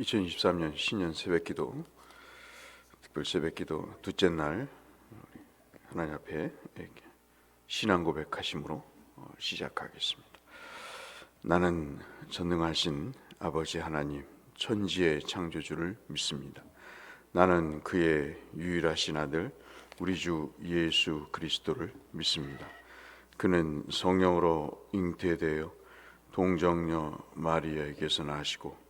2023년 신년 새벽기도 특별 새벽기도 둘째 날 하나님 앞에 신앙 고백하심으로 어, 시작하겠습니다. 나는 전능하신 아버지 하나님 천지의 창조주를 믿습니다. 나는 그의 유일하신 아들 우리 주 예수 그리스도를 믿습니다. 그는 성령으로 잉태되어 동정녀 마리아에게서 나시고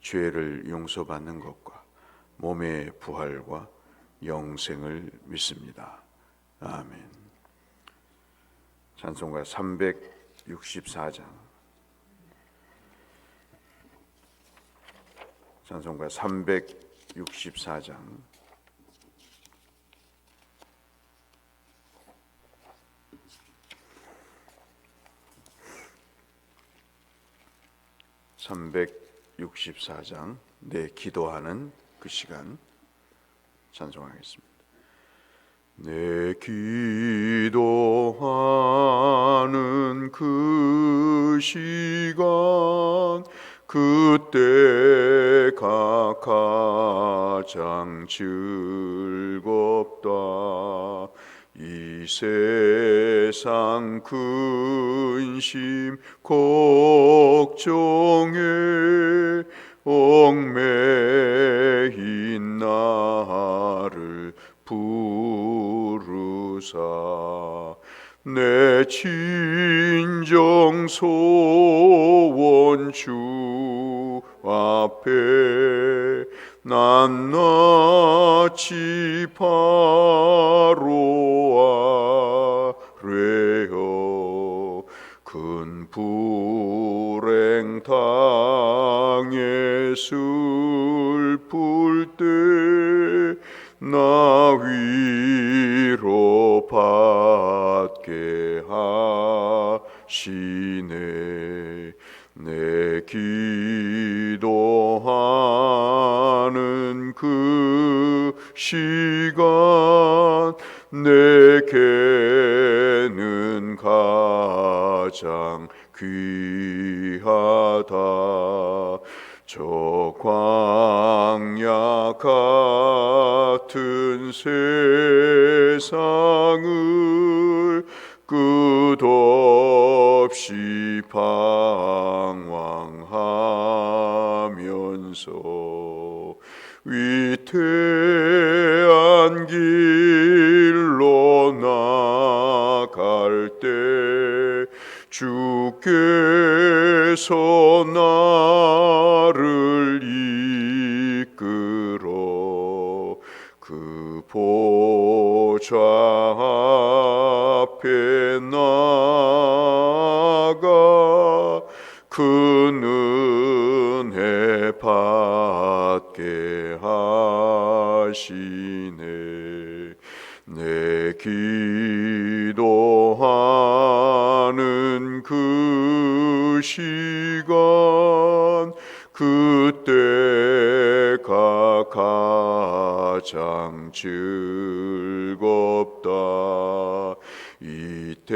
죄를 용서받는 것과 몸의 부활과 영생을 믿습니다. 아멘. 찬송가 364장. 찬송가 364장. (364장) 내 기도하는 그 시간 찬송하겠습니다. 내 기도하는 그 시간 그때가 가장 즐겁다 이 세상 근심 소원 주 앞에 낱낱이 바로 아뢰어 큰 불행 당 가장 귀하다. 저 광야 같은 세상을 끝없이 방황하면서 위태 가장 즐겁다. 이때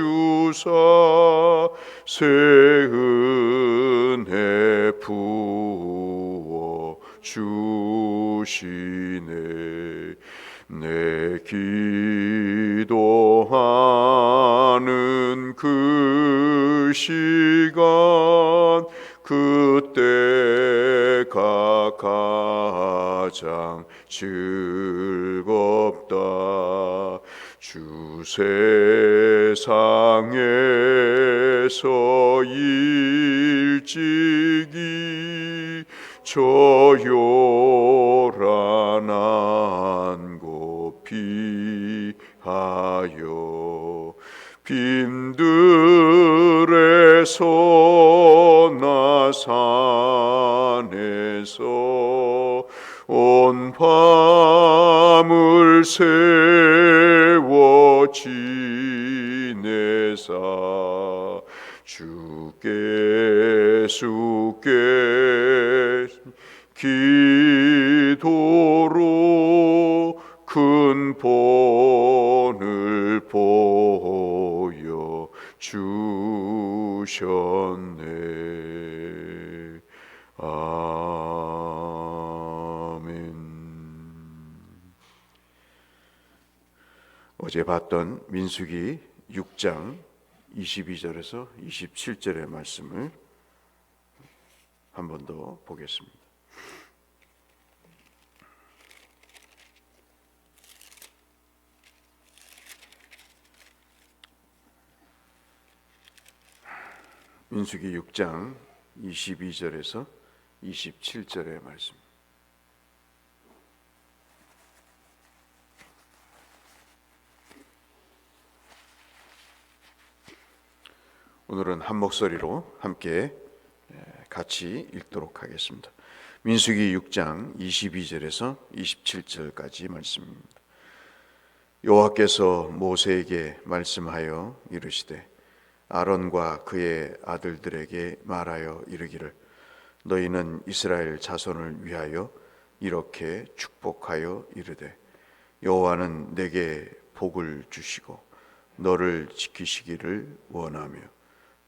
주사 새 은혜 부어 주시네. 내 기도하는 그 시간 그때가 가장 즐겁다. 주세 상에서 일찍이 저 요란한 곳 피하여 빈들에서 나 산에서 온 밤을 세워 지 내사 주께 수께 기도로 큰 본을 보여 주셨네. 아멘. 어제 봤던 민수기 6장 22절에서 27절의 말씀을 한 번 더 보겠습니다. 민수기 6장 22절에서 27절의 말씀. 오늘은 한 목소리로 함께 같이 읽도록 하겠습니다. 민수기 6장 22절에서 27절까지 말씀입니다. 여호와께서 모세에게 말씀하여 이르시되 아론과 그의 아들들에게 말하여 이르기를 너희는 이스라엘 자손을 위하여 이렇게 축복하여 이르되 여호와는 내게 복을 주시고 너를 지키시기를 원하며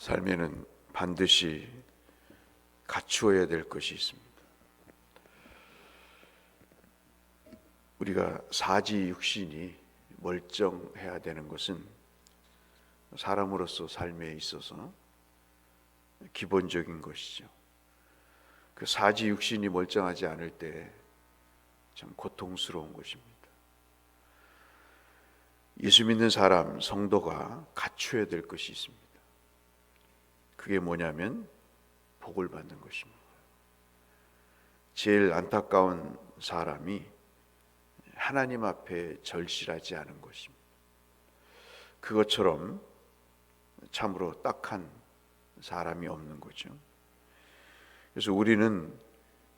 삶에는 반드시 갖추어야 될 것이 있습니다. 우리가 사지 육신이 멀쩡해야 되는 것은 사람으로서 삶에 있어서 기본적인 것이죠. 그 사지 육신이 멀쩡하지 않을 때 참 고통스러운 것입니다. 예수 믿는 사람 성도가 갖춰야 될 것이 있습니다. 그게 뭐냐면 복을 받는 것입니다. 제일 안타까운 사람이 하나님 앞에 절실하지 않은 것입니다. 그것처럼 참으로 딱한 사람이 없는 거죠. 그래서 우리는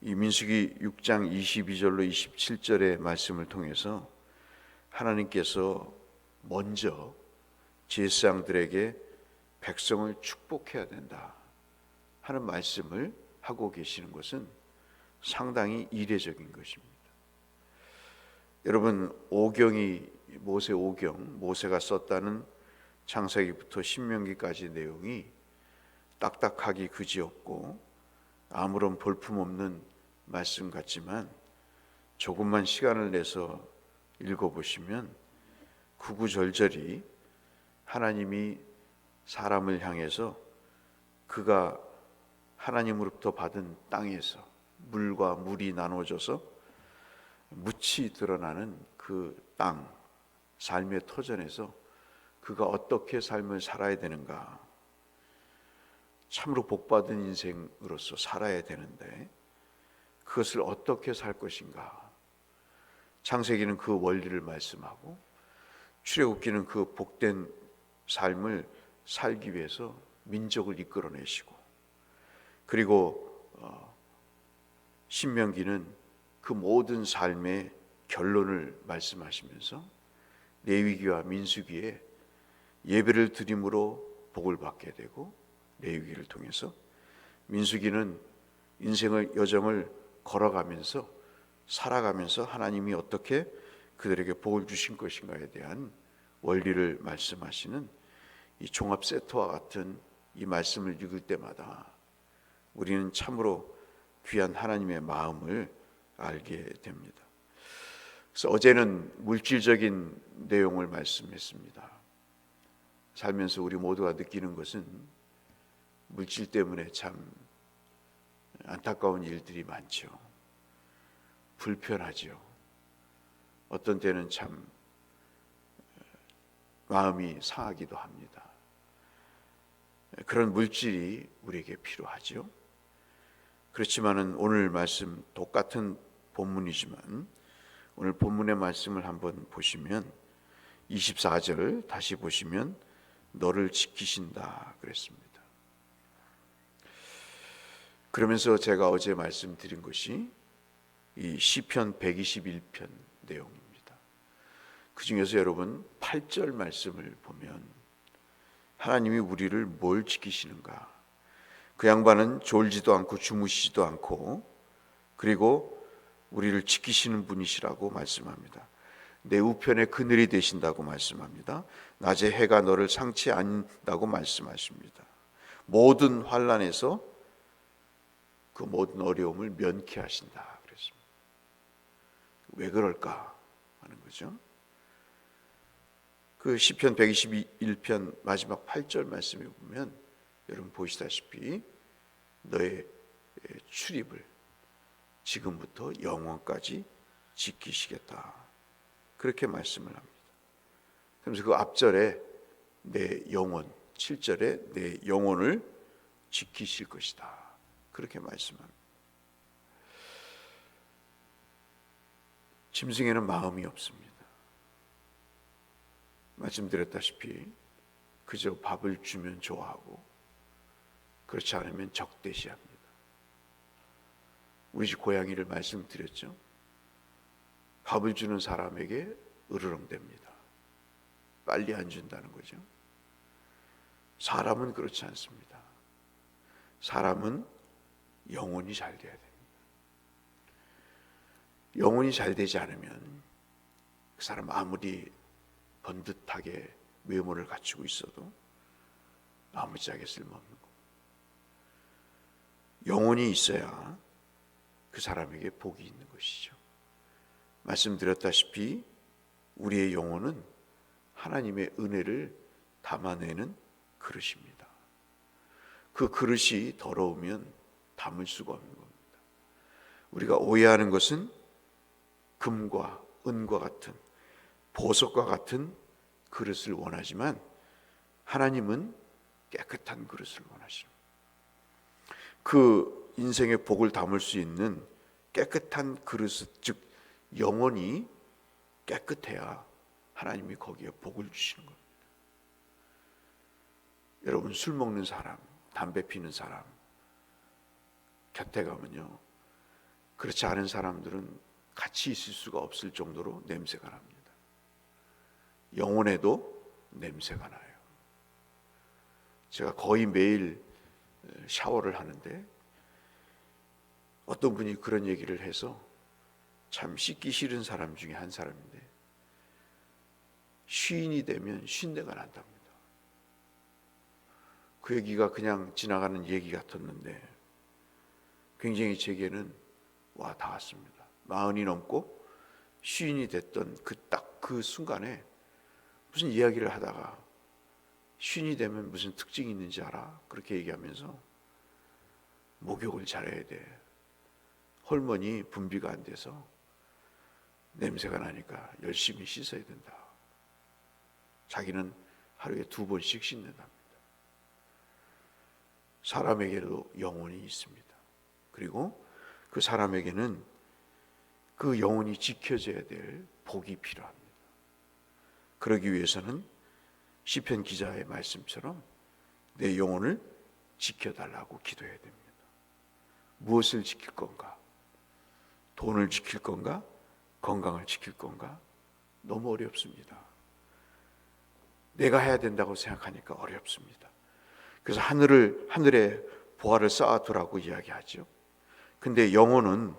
이 민수기 6장 22절로 27절의 말씀을 통해서 하나님께서 먼저 제사장들에게 백성을 축복해야 된다 하는 말씀을 하고 계시는 것은 상당히 이례적인 것입니다. 여러분 오경이 모세 오경 모세가 썼다는 창세기부터 신명기까지 내용이 딱딱하기 그지없고 아무런 볼품없는 말씀 같지만 조금만 시간을 내서 읽어보시면 구구절절히 하나님이 사람을 향해서 그가 하나님으로부터 받은 땅에서 물과 물이 나눠져서 묻히 드러나는 그 땅, 삶의 터전에서 그가 어떻게 삶을 살아야 되는가. 참으로 복받은 인생으로서 살아야 되는데 그것을 어떻게 살 것인가. 창세기는 그 원리를 말씀하고 출애굽기는 그 복된 삶을 살기 위해서 민족을 이끌어내시고 그리고 어, 신명기는 그 모든 삶의 결론을 말씀하시면서 레위기와 민수기에 예배를 드림으로 복을 받게 되고 레위기를 통해서 민수기는 인생의 여정을 걸어가면서 살아가면서 하나님이 어떻게 그들에게 복을 주신 것인가에 대한 원리를 말씀하시는 이 종합 세트와 같은 이 말씀을 읽을 때마다 우리는 참으로 귀한 하나님의 마음을 알게 됩니다. 그래서 어제는 물질적인 내용을 말씀했습니다. 살면서 우리 모두가 느끼는 것은 물질 때문에 참 안타까운 일들이 많죠. 불편하죠. 어떤 때는 참 마음이 상하기도 합니다. 그런 물질이 우리에게 필요하죠. 그렇지만은 오늘 말씀 똑같은 본문이지만 오늘 본문의 말씀을 한번 보시면 24절 다시 보시면 너를 지키신다 그랬습니다. 그러면서 제가 어제 말씀드린 것이 이 시편 121편 내용입니다. 그 중에서 여러분 8절 말씀을 보면 하나님이 우리를 뭘 지키시는가? 그 양반은 졸지도 않고 주무시지도 않고 그리고 우리를 지키시는 분이시라고 말씀합니다. 내 우편에 그늘이 되신다고 말씀합니다. 낮에 해가 너를 상치 않는다고 말씀하십니다. 모든 환란에서 그 모든 어려움을 면케하신다 그랬습니다. 왜 그럴까 하는 거죠. 그 시편 121편 마지막 8절 말씀에 보면 여러분 보시다시피 너의 출입을 지금부터 영원까지 지키시겠다. 그렇게 말씀을 합니다. 그러면서 그 앞절에 내 영혼, 7절에 내 영혼을 지키실 것이다. 그렇게 말씀합니다. 짐승에는 마음이 없습니다. 말씀드렸다시피 그저 밥을 주면 좋아하고 그렇지 않으면 적대시합니다. 우리 집 고양이를 말씀드렸죠. 밥을 주는 사람에게 으르렁댑니다. 빨리 안 준다는 거죠. 사람은 그렇지 않습니다. 사람은 영혼이 잘 돼야 됩니다. 영혼이 잘 되지 않으면 그 사람 아무리 번듯하게 외모를 갖추고 있어도 아무짝에 쓸모없는 거. 영혼이 있어야 그 사람에게 복이 있는 것이죠. 말씀드렸다시피 우리의 영혼은 하나님의 은혜를 담아내는 그릇입니다. 그 그릇이 더러우면 담을 수가 없는 겁니다. 우리가 오해하는 것은 금과 은과 같은 보석과 같은 그릇을 원하지만 하나님은 깨끗한 그릇을 원하십니다. 그 인생의 복을 담을 수 있는 깨끗한 그릇, 즉 영혼이 깨끗해야 하나님이 거기에 복을 주시는 겁니다. 여러분 술 먹는 사람, 담배 피는 사람 곁에 가면요. 그렇지 않은 사람들은 같이 있을 수가 없을 정도로 냄새가 납니다. 영혼에도 냄새가 나요. 제가 거의 매일 샤워를 하는데 어떤 분이 그런 얘기를 해서 참 씻기 싫은 사람 중에 한 사람인데 쉰이 되면 쉰내가 난답니다. 그 얘기가 그냥 지나가는 얘기 같았는데 굉장히 제게는 와 닿았습니다. 마흔이 넘고 쉰이 됐던 그 딱그 순간에 무슨 이야기를 하다가 쉰이 되면 무슨 특징이 있는지 알아? 그렇게 얘기하면서 목욕을 잘해야 돼. 헐머니 분비가 안 돼서 냄새가 나니까 열심히 씻어야 된다. 자기는 하루에 두 번씩 씻는답니다. 사람에게도 영혼이 있습니다. 그리고 그 사람에게는 그 영혼이 지켜져야 될 복이 필요합니다. 그러기 위해서는 시편 기자의 말씀처럼 내 영혼을 지켜달라고 기도해야 됩니다. 무엇을 지킬 건가? 돈을 지킬 건가? 건강을 지킬 건가? 너무 어렵습니다. 내가 해야 된다고 생각하니까 어렵습니다. 그래서 하늘을 하늘에 보화를 쌓아두라고 이야기하죠. 근데 영혼은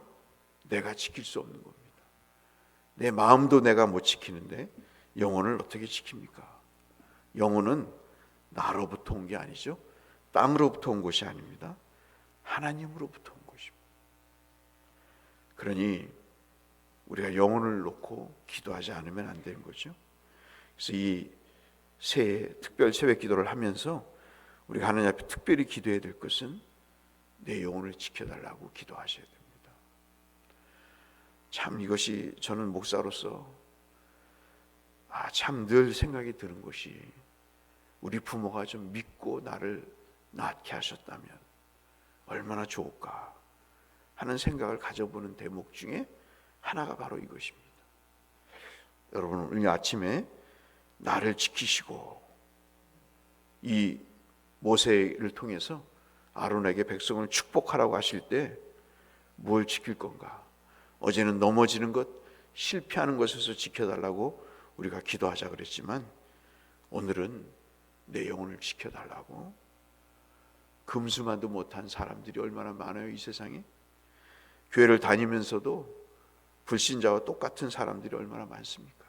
내가 지킬 수 없는 겁니다. 내 마음도 내가 못 지키는데 영혼을 어떻게 지킵니까? 영혼은 나로부터 온 게 아니죠. 땅으로부터 온 것이 아닙니다. 하나님으로부터 온 것입니다. 그러니 우리가 영혼을 놓고 기도하지 않으면 안 되는 거죠. 그래서 이 새해 특별 새벽 기도를 하면서 우리가 하나님 앞에 특별히 기도해야 될 것은 내 영혼을 지켜달라고 기도하셔야 됩니다. 참 이것이 저는 목사로서 아, 참 늘 생각이 드는 것이 우리 부모가 좀 믿고 나를 낳게 하셨다면 얼마나 좋을까 하는 생각을 가져보는 대목 중에 하나가 바로 이것입니다. 여러분 오늘 아침에 나를 지키시고 이 모세를 통해서 아론에게 백성을 축복하라고 하실 때 뭘 지킬 건가? 어제는 넘어지는 것, 실패하는 것에서 지켜달라고 우리가 기도하자 그랬지만 오늘은 내 영혼을 지켜달라고 금수만도 못한 사람들이 얼마나 많아요 이 세상에 교회를 다니면서도 불신자와 똑같은 사람들이 얼마나 많습니까?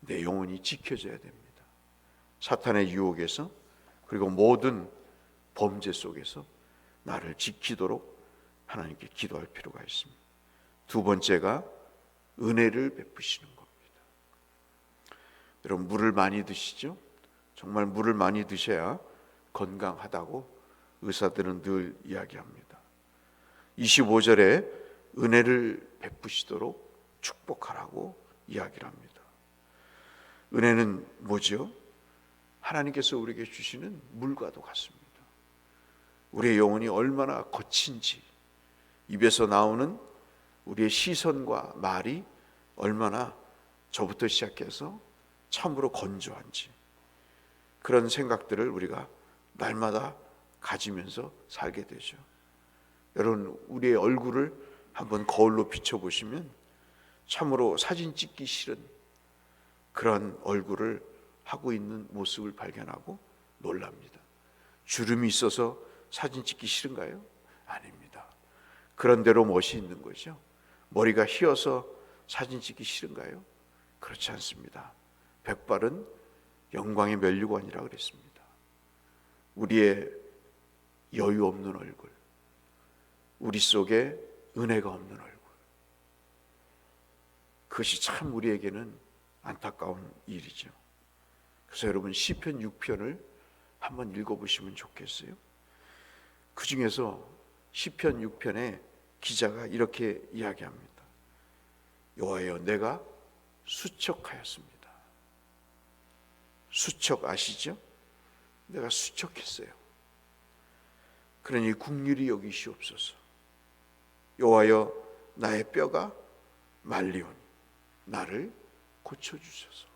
내 영혼이 지켜져야 됩니다. 사탄의 유혹에서 그리고 모든 범죄 속에서 나를 지키도록 하나님께 기도할 필요가 있습니다. 두 번째가 은혜를 베푸시는 겁니다. 여러분 물을 많이 드시죠? 정말 물을 많이 드셔야 건강하다고 의사들은 늘 이야기합니다. 25절에 은혜를 베푸시도록 축복하라고 이야기를 합니다. 은혜는 뭐죠? 하나님께서 우리에게 주시는 물과도 같습니다. 우리의 영혼이 얼마나 거친지 입에서 나오는 우리의 시선과 말이 얼마나 저부터 시작해서 참으로 건조한지 그런 생각들을 우리가 날마다 가지면서 살게 되죠. 여러분 우리의 얼굴을 한번 거울로 비춰 보시면 참으로 사진 찍기 싫은 그런 얼굴을 하고 있는 모습을 발견하고 놀랍니다. 주름이 있어서 사진 찍기 싫은가요? 아닙니다. 그런 대로 멋이 있는 거죠. 머리가 휘어서 사진 찍기 싫은가요? 그렇지 않습니다. 백발은 영광의 면류관이라 그랬습니다. 우리의 여유 없는 얼굴, 우리 속에 은혜가 없는 얼굴. 그것이 참 우리에게는 안타까운 일이죠. 그래서 여러분 시편 6편을 한번 읽어보시면 좋겠어요. 그 중에서 시편 6편에 기자가 이렇게 이야기합니다. 여호와여, 내가 수척하였습니다. 수척 아시죠? 내가 수척했어요. 그러니 국률이 여기시옵소서. 여호와여, 나의 뼈가 말리오니 나를 고쳐 주소서.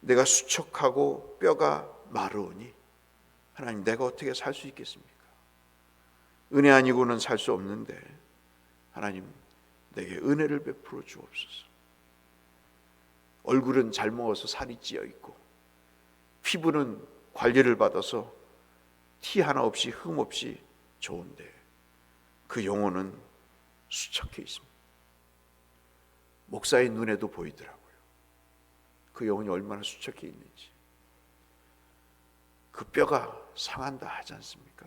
내가 수척하고 뼈가 마르오니 하나님 내가 어떻게 살 수 있겠습니까? 은혜 아니고는 살 수 없는데 하나님 내게 은혜를 베풀어 주옵소서. 얼굴은 잘 먹어서 살이 찌어 있고 피부는 관리를 받아서 티 하나 없이 흠 없이 좋은데 그 영혼은 수척해 있습니다. 목사의 눈에도 보이더라고요. 그 영혼이 얼마나 수척해 있는지. 그 뼈가 상한다 하지 않습니까?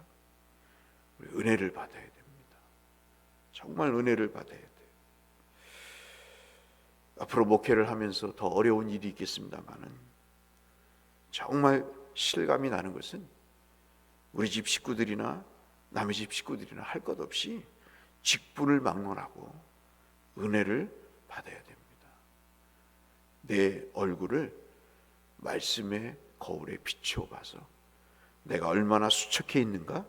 우리 은혜를 받아야 됩니다. 정말 은혜를 받아야 돼요. 앞으로 목회를 하면서 더 어려운 일이 있겠습니다만은 정말 실감이 나는 것은 우리 집 식구들이나 남의 집 식구들이나 할 것 없이 직분을 막론하고 은혜를 받아야 됩니다. 내 얼굴을 말씀의 거울에 비추어 봐서 내가 얼마나 수척해 있는가,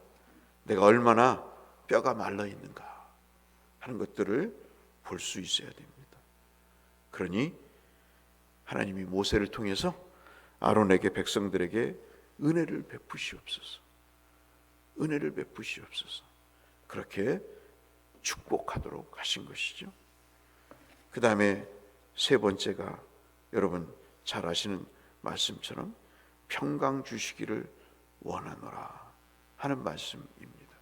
내가 얼마나 뼈가 말라 있는가 하는 것들을 볼 수 있어야 됩니다. 그러니 하나님이 모세를 통해서 아론에게 백성들에게 은혜를 베푸시옵소서. 은혜를 베푸시옵소서. 그렇게 축복하도록 하신 것이죠. 그 다음에 세 번째가 여러분 잘 아시는 말씀처럼 평강 주시기를 원하노라 하는 말씀입니다.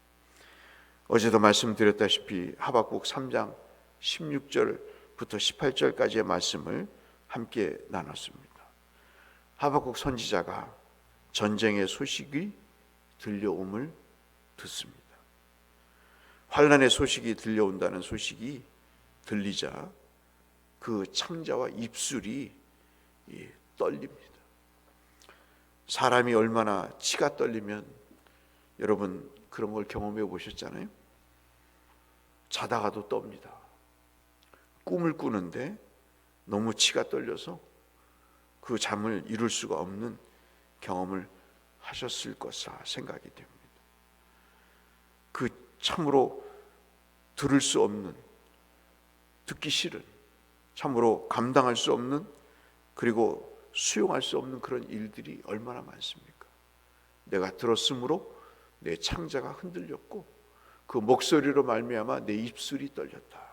어제도 말씀드렸다시피 하박국 3장 16절부터 18절까지의 말씀을 함께 나눴습니다. 하박국 선지자가 전쟁의 소식이 들려옴을 듣습니다. 환란의 소식이 들려온다는 소식이 들리자 그 창자와 입술이 떨립니다. 사람이 얼마나 치가 떨리면 여러분 그런 걸 경험해 보셨잖아요. 자다가도 떱니다. 꿈을 꾸는데 너무 치가 떨려서 그 잠을 이룰 수가 없는 경험을 하셨을 것사 생각이 됩니다. 그 참으로 들을 수 없는 듣기 싫은 참으로 감당할 수 없는 그리고 수용할 수 없는 그런 일들이 얼마나 많습니까? 내가 들었으므로 내 창자가 흔들렸고 그 목소리로 말미암아 내 입술이 떨렸다.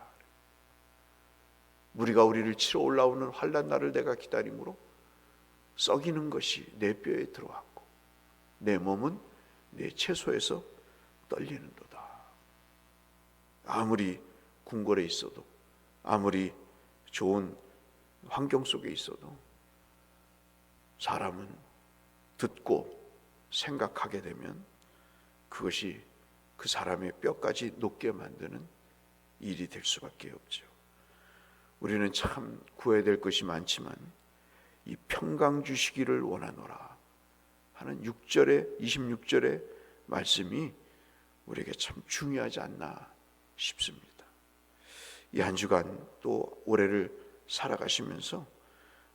우리가 우리를 치러 올라오는 환란 날을 내가 기다림으로 썩이는 것이 내 뼈에 들어왔고 내 몸은 내 채소에서 떨리는도다. 아무리 궁궐에 있어도 아무리 좋은 환경 속에 있어도 사람은 듣고 생각하게 되면 그것이 그 사람의 뼈까지 녹게 만드는 일이 될 수밖에 없죠. 우리는 참 구해야 될 것이 많지만 이 평강 주시기를 원하노라 하는 6절의 26절의 말씀이 우리에게 참 중요하지 않나 싶습니다. 이 한 주간 또 올해를 살아가시면서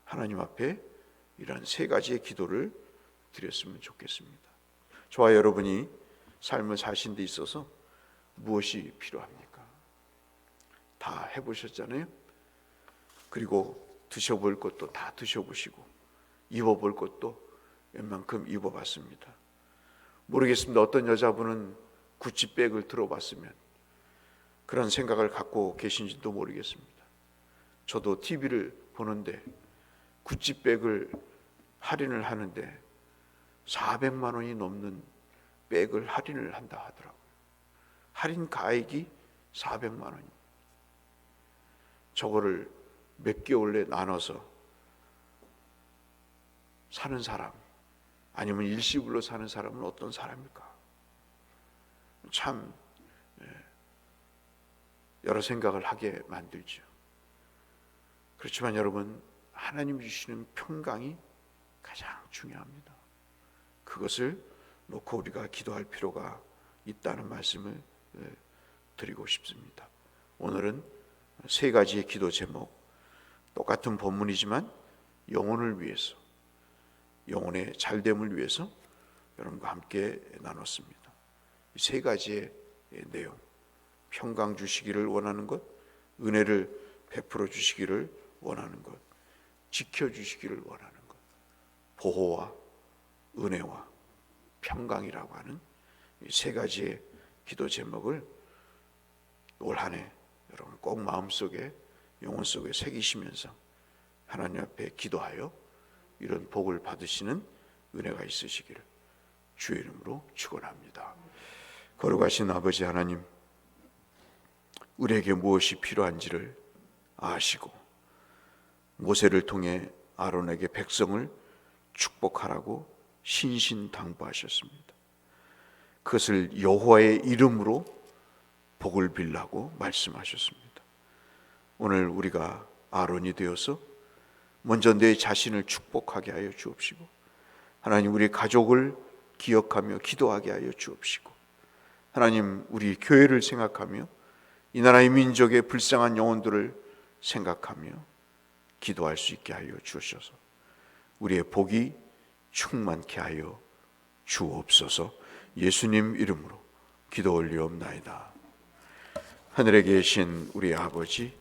하나님 앞에 이러한 세 가지의 기도를 드렸으면 좋겠습니다. 저와 여러분이 삶을 사신 데 있어서 무엇이 필요합니까? 다 해보셨잖아요. 그리고 드셔볼 것도 다 드셔보시고 입어볼 것도 웬만큼 입어봤습니다. 모르겠습니다. 어떤 여자분은 구찌백을 들어봤으면 그런 생각을 갖고 계신지도 모르겠습니다. 저도 TV를 보는데 구찌백을 할인을 하는데 400만 원이 넘는 백을 할인을 한다 하더라고요. 할인 가액이 400만 원이. 저거를 몇 개월 내 나눠서 사는 사람 아니면 일시불로 사는 사람은 어떤 사람일까? 참 예, 여러 생각을 하게 만들죠. 그렇지만 여러분 하나님 주시는 평강이 가장 중요합니다. 그것을 놓고 우리가 기도할 필요가 있다는 말씀을 예, 드리고 싶습니다. 오늘은 세 가지의 기도 제목 똑같은 본문이지만 영혼을 위해서 영혼의 잘됨을 위해서 여러분과 함께 나눴습니다. 세 가지의 내용 평강 주시기를 원하는 것 은혜를 베풀어 주시기를 원하는 것 지켜 주시기를 원하는 것 보호와 은혜와 평강이라고 하는 세 가지의 기도 제목을 올 한해 여러분 꼭 마음속에 영혼 속에 새기시면서 하나님 앞에 기도하여 이런 복을 받으시는 은혜가 있으시기를 주의 이름으로 축원합니다. 거룩하신 아버지 하나님 우리에게 무엇이 필요한지를 아시고 모세를 통해 아론에게 백성을 축복하라고 신신당부하셨습니다. 그것을 여호와의 이름으로 복을 빌라고 말씀하셨습니다. 오늘 우리가 아론이 되어서 먼저 내 자신을 축복하게 하여 주옵시고 하나님 우리 가족을 기억하며 기도하게 하여 주옵시고 하나님 우리 교회를 생각하며 이 나라의 민족의 불쌍한 영혼들을 생각하며 기도할 수 있게 하여 주셔서 우리의 복이 충만케 하여 주옵소서 예수님 이름으로 기도 올리옵나이다. 하늘에 계신 우리 아버지,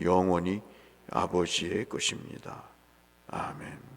영원히 아버지의 것입니다. 아멘.